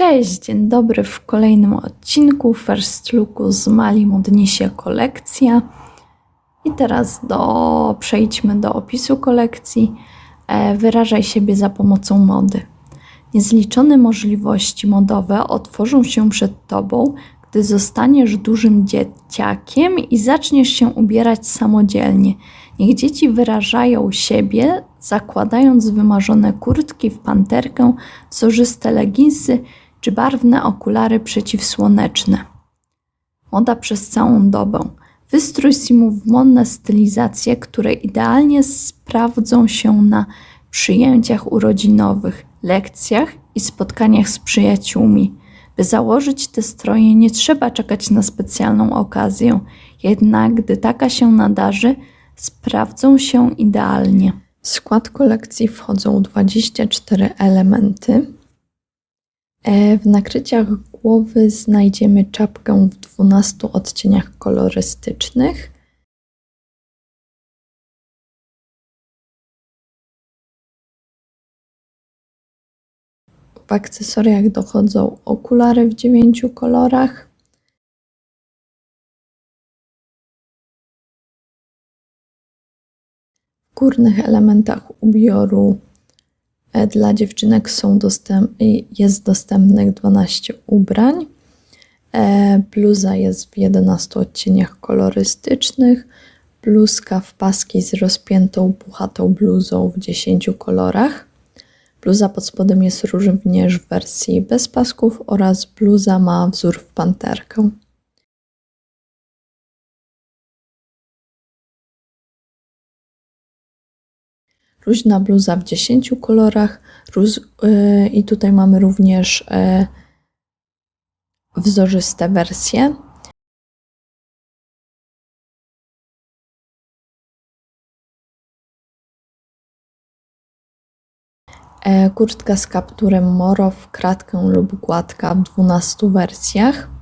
Cześć, dzień dobry w kolejnym odcinku First Looku z Mali modni się kolekcja. I teraz do, przejdźmy do opisu kolekcji. E, wyrażaj siebie za pomocą mody. Niezliczone możliwości modowe otworzą się przed Tobą, gdy zostaniesz dużym dzieciakiem i zaczniesz się ubierać samodzielnie. Niech dzieci wyrażają siebie, zakładając wymarzone kurtki w panterkę, wzorzyste leginsy czy barwne okulary przeciwsłoneczne. Moda przez całą dobę. Wystrój simów w modne stylizacje, które idealnie sprawdzą się na przyjęciach urodzinowych, lekcjach i spotkaniach z przyjaciółmi. By założyć te stroje, nie trzeba czekać na specjalną okazję, jednak gdy taka się nadarzy, sprawdzą się idealnie. W skład kolekcji wchodzą 24 elementy. E, w nakryciach głowy znajdziemy czapkę w 12 odcieniach kolorystycznych. W akcesoriach dochodzą okulary w 9 kolorach. W górnych elementach ubioru dla dziewczynek są dostęp, jest dostępnych 12 ubrań. E, bluza jest w 11 odcieniach kolorystycznych. Bluzka w paskiej z rozpiętą puchatą bluzą w 10 kolorach. Bluza pod spodem jest również w wersji bez pasków oraz bluza ma wzór w panterkę. Luźna bluza w 10 kolorach yy, i tutaj mamy również yy, wzorzyste wersje. E, kurtka z kapturem moro w kratkę lub gładka w 12 wersjach.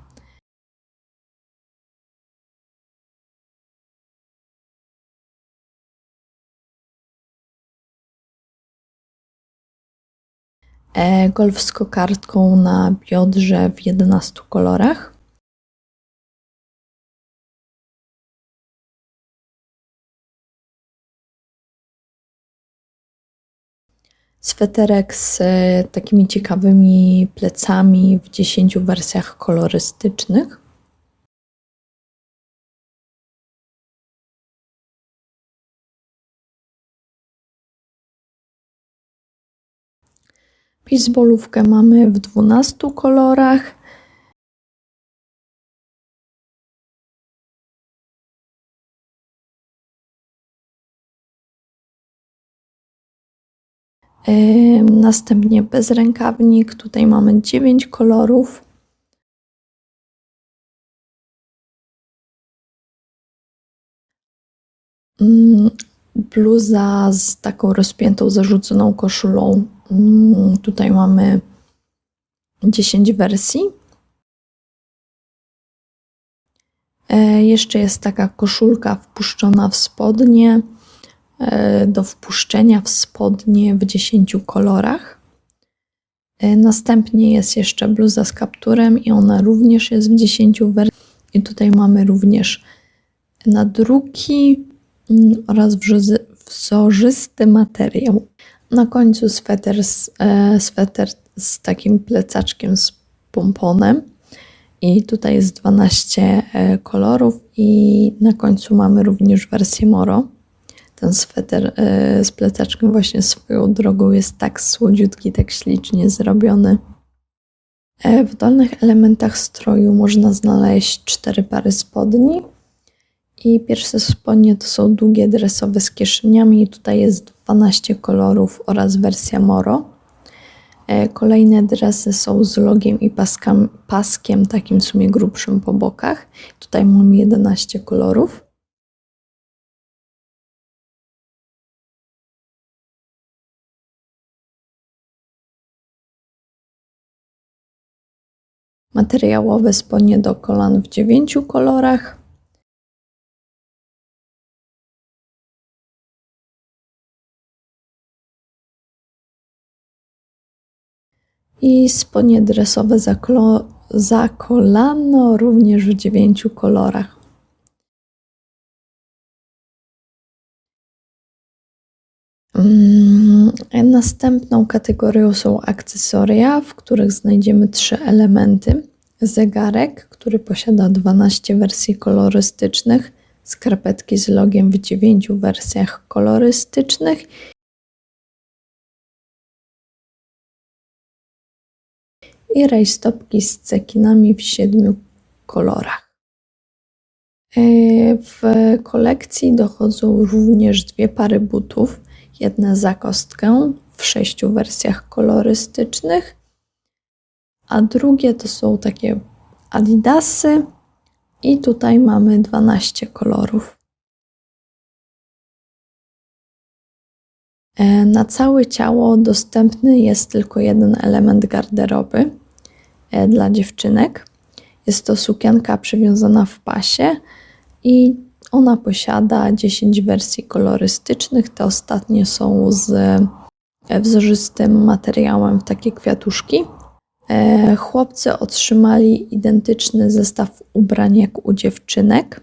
Golf z kokardką na biodrze w 11 kolorach. Sweterek z e, takimi ciekawymi plecami w 10 wersjach kolorystycznych. Baseballówkę mamy w 12 kolorach. Następnie bezrękawnik. Tutaj mamy 9 kolorów. Mm, bluza z taką rozpiętą, zarzuconą koszulą. Mm, tutaj mamy 10 wersji. E, jeszcze jest taka koszulka wpuszczona w spodnie. E, do wpuszczenia w spodnie w 10 kolorach. E, następnie jest jeszcze bluza z kapturem i ona również jest w 10 wersjach. I tutaj mamy również nadruki mm, oraz wzorzysty materiał. Na końcu sweter z, e, sweter z takim plecaczkiem z pomponem. I tutaj jest 12 kolorów i na końcu mamy również wersję Moro. Ten sweter e, z plecaczkiem właśnie swoją drogą jest tak słodziutki, tak ślicznie zrobiony. E, w dolnych elementach stroju można znaleźć cztery pary spodni. I pierwsze spodnie to są długie dresowe z kieszeniami. I tutaj jest 12 kolorów oraz wersja Moro. E, kolejne dresy są z logiem i paskam, paskiem, takim w sumie grubszym po bokach. Tutaj mamy 11 kolorów. materiałowe spodnie do kolan w dziewięciu kolorach. I spodnie dresowe zaklo- zakolano również w dziewięciu kolorach. Mm, Następną kategorią są akcesoria, w których znajdziemy trzy elementy. Zegarek, który posiada 12 wersji kolorystycznych, skarpetki z logiem w 9 wersjach kolorystycznych i rajstopki z cekinami w 7 kolorach. E, W kolekcji dochodzą również dwie pary butów, jedne za kostkę w sześciu wersjach kolorystycznych, a drugie to są takie adidasy i tutaj mamy 12 kolorów. Na całe ciało dostępny jest tylko jeden element garderoby e, dla dziewczynek. Jest to sukienka przywiązana w pasie i ona posiada 10 wersji kolorystycznych. Te ostatnie są z e, wzorzystym materiałem w takie kwiatuszki. E, Chłopcy otrzymali identyczny zestaw ubrań jak u dziewczynek.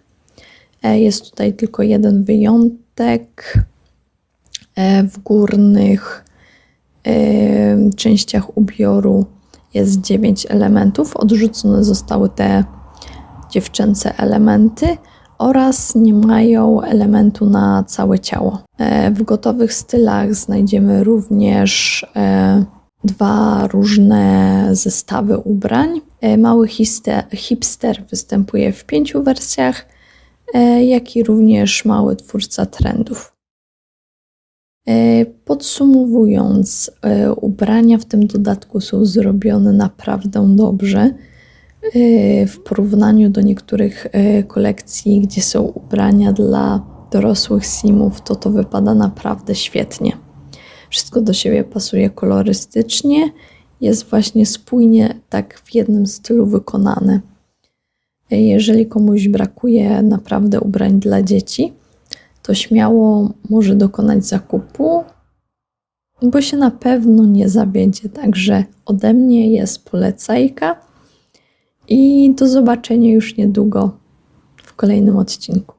E, Jest tutaj tylko jeden wyjątek. E, W górnych e, częściach ubioru jest 9 elementów. Odrzucone zostały te dziewczęce elementy oraz nie mają elementu na całe ciało. E, W gotowych stylach znajdziemy również dwa różne zestawy ubrań. Mały hipster występuje w pięciu wersjach, jak i również mały twórca trendów. E, Podsumowując, e, ubrania w tym dodatku są zrobione naprawdę dobrze e, w porównaniu do niektórych kolekcji, gdzie są ubrania dla dorosłych simów, to to wypada naprawdę świetnie. Wszystko do siebie pasuje kolorystycznie, jest właśnie spójnie tak w jednym stylu wykonane. Jeżeli komuś brakuje naprawdę ubrań dla dzieci, to śmiało może dokonać zakupu, bo się na pewno nie zawiedzie. Także ode mnie jest polecajka i do zobaczenia już niedługo w kolejnym odcinku.